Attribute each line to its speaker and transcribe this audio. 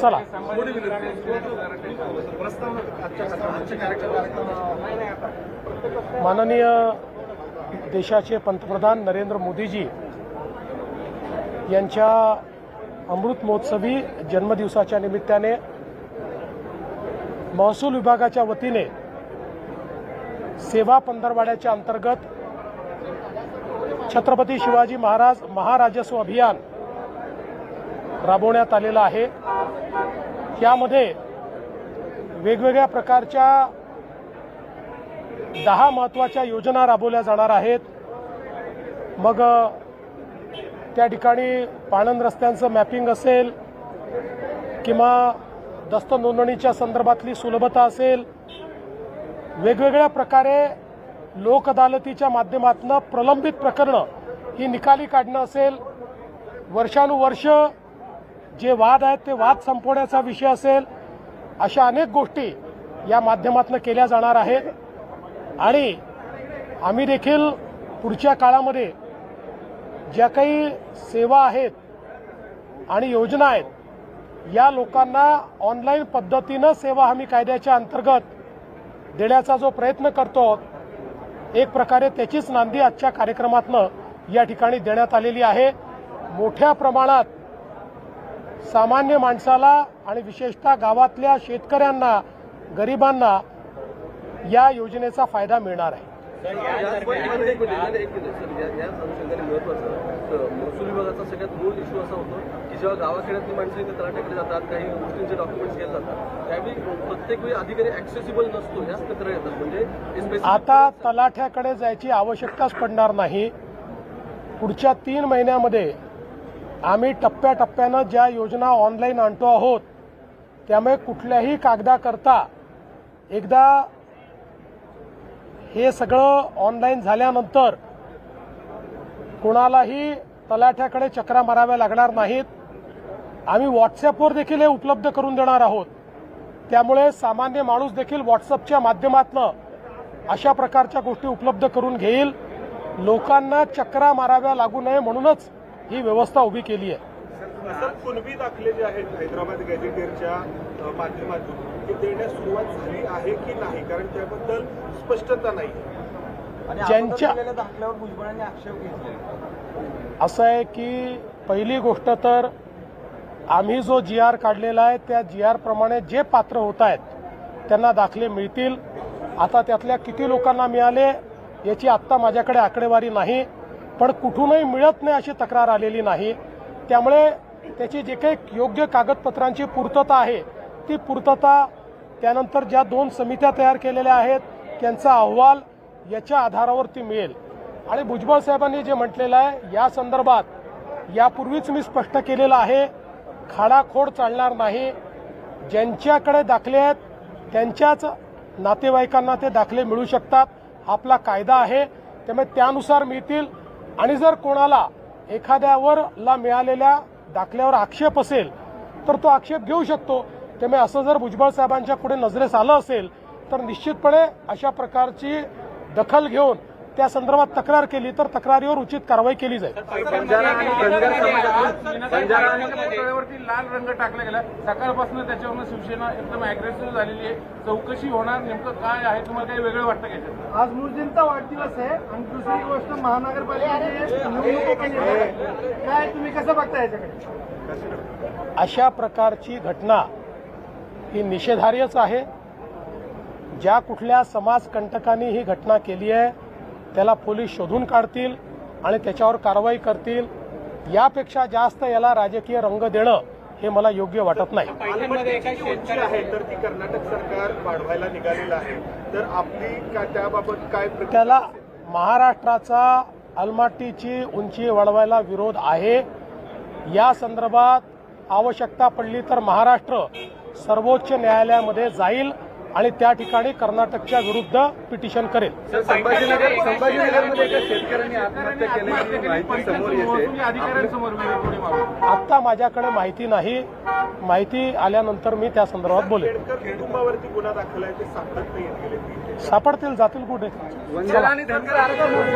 Speaker 1: चला. माननीय देशाचे पंतप्रधान नरेंद्र मोदीजी यांच्या अमृत महोत्सवी जन्मदिवसाच्या निमित्ताने महसूल विभागाच्या वतीने सेवा पंधरवाड्याच्या अंतर्गत छत्रपती शिवाजी महाराज महाराजस्व अभियान राबवण्यात आलेलं आहे. यामध्ये वेगवेगळ्या प्रकारच्या दहा महत्त्वाच्या योजना राबवल्या जाणार आहेत. मग त्या ठिकाणी पाणंद रस्त्यांचं मॅपिंग असेल किंवा दस्त नोंदणीच्या संदर्भातली सुलभता असेल वेगवेगळ्या प्रकारे लोक अदालतीच्या माध्यमातून प्रलंबित प्रकरणं ही निकाली काढणं असेल. वर्षानुवर्ष जे वाद आहेत ते वाद संपवण्याचा विषय असेल अशा अनेक गोष्टी या माध्यमातून केल्या जाणार आहेत. आणि आम्ही देखील पुढच्या काळामध्ये ज्या काही सेवा आहेत आणि योजना आहेत या लोकांना ऑनलाईन पद्धतीनं सेवा हमी कायद्याच्या अंतर्गत देण्याचा जो प्रयत्न करतो एक प्रकारे त्याचीच नांदी आजच्या कार्यक्रमातनं या ठिकाणी देण्यात आलेली आहे. मोठ्या प्रमाणात सामान्य माणसाला आणि विशेषतः गावातल्या शेतकऱ्यांना गरिबांना या योजनेचा फायदा मिळणार आहे.
Speaker 2: महसूल विभागाचा सगळ्यात मूळ इश्यू असा होतो की जेव्हा गावाखेड्यातली माणसं इथे तलाट्याकडे जातात काही गोष्टींचे डॉक्युमेंट्स घेत जातात त्यावेळी प्रत्येक वेळी अधिकारी ऍक्सेसिबल नसतो याच तक्रार येतात म्हणजे
Speaker 1: आता तलाठ्याकडे जायची आवश्यकताच पडणार नाही. पुढच्या तीन महिन्यामध्ये आम्ही टप्प्याटप्प्यानं ज्या योजना ऑनलाईन आणतो आहोत त्यामुळे कुठल्याही कागदाकरता एकदा हे सगळं ऑनलाईन झाल्यानंतर कोणालाही तलाठ्याकडे चक्रा माराव्या लागणार नाहीत. आम्ही व्हॉट्सॲपवर देखील हे उपलब्ध करून देणार आहोत. त्यामुळे सामान्य माणूस देखील व्हॉट्सअपच्या माध्यमातनं अशा प्रकारच्या गोष्टी उपलब्ध करून घेईल. लोकांना चक्रा माराव्या लागू नये म्हणूनच ही व्यवस्था उभी केली आहे.
Speaker 3: सर कुणबी दाखले जे आहेत हैदराबाद गॅझेटियरच्या अ, माध्यमातून ते देण्यास सुरुवात झाली आहे की नाही? कारण त्याबद्दल स्पष्टता नाही.
Speaker 4: आणि
Speaker 1: ज्यांच्या-
Speaker 4: दाखल्यावर भुजबळांनी आक्षेप घेतले.
Speaker 1: असं आहे की पहिली गोष्ट तर आम्ही जो जी आर काढलेला आहे त्या जी आर प्रमाणे जे पात्र होत आहेत त्यांना दाखले मिळतील. आता त्यातल्या किती लोकांना मिळाले याची आत्ता माझ्याकडे आकडेवारी नाही. पण कुठूनही मिळत नाही अशी तक्रार आलेली नाही. त्यामुळे त्याची जे काही योग्य कागदपत्रांची पूर्तता आहे ती पूर्तता त्यानंतर ज्या दोन समित्या तयार केलेल्या आहेत त्यांचा अहवाल याच्या आधारावरती मिळेल. आणि भुजबळ साहेबांनी जे म्हटलेलं आहे या संदर्भात यापूर्वीच मी स्पष्ट केलेलं आहे खाडाखोड चालणार नाही. ज्यांच्याकडे दाखले आहेत त्यांच्याच नातेवाईकांना ते दाखले मिळू शकतात. आपला कायदा आहे त्यामुळे त्यानुसार मिळतील. आणि जर कोणाला एखाद्यावर ला मिळालेल्या दाखल्यावर आक्षेप असेल तर तो आक्षेप घेऊ शकतो. त्यामुळे असं जर भुजबळ साहेबांच्या पुढे नजरेस आलं असेल तर निश्चितपणे अशा प्रकारची दखल घेऊन त्या संदर्भात तक्रार केली तर तक्रारीवर उचित कारवाई केली जाईल.
Speaker 5: लाल रंग टाकला गेला. सकाळपासून त्याच्यावरून शिवसेना एकदम अग्रेसिव्ह झालेली आहे. चौकशी होणार नेमकं काय आहे? तुम्हाला काही वेगळं वाटतं?
Speaker 4: आज मुस्लिमचा वाढदिवस आहे आणि दुसरी गोष्ट महानगरपालिकेची. काय तुम्ही कसं बघता याच्याकडे?
Speaker 1: अशा प्रकारची घटना ही निषेधार्हच आहे. ज्या कुठल्या समाजकंटकांनी ही घटना केली आहे त्याला पोलीस शोधून काढतील आणि त्याच्यावर कारवाई करतील. यापेक्षा जास्त याला राजकीय रंग देणं हे मला योग्य वाटत नाही.
Speaker 3: कर्नाटक सरकार वाढवायला निघालेलं आहे. तर आपली का त्याबाबत काय प्रतिक्रिया
Speaker 1: त्याला महाराष्ट्राचा अलमाटीची उंची वाढवायला विरोध आहे. या संदर्भात आवश्यकता पडली तर महाराष्ट्र सर्वोच्च न्यायालयामध्ये जाईल. आणि त्या ठिकाणी कर्नाटकच्या विरुद्ध पिटिशन करेल. आत्ता माझ्याकडे माहिती नाही. माहिती आल्यानंतर मी त्या संदर्भात बोलेन.
Speaker 3: खेडकर कुटुंबावरती गुन्हा दाखल आहे ते सापडत नाही गेले.
Speaker 1: सापडतील जातील कुठे?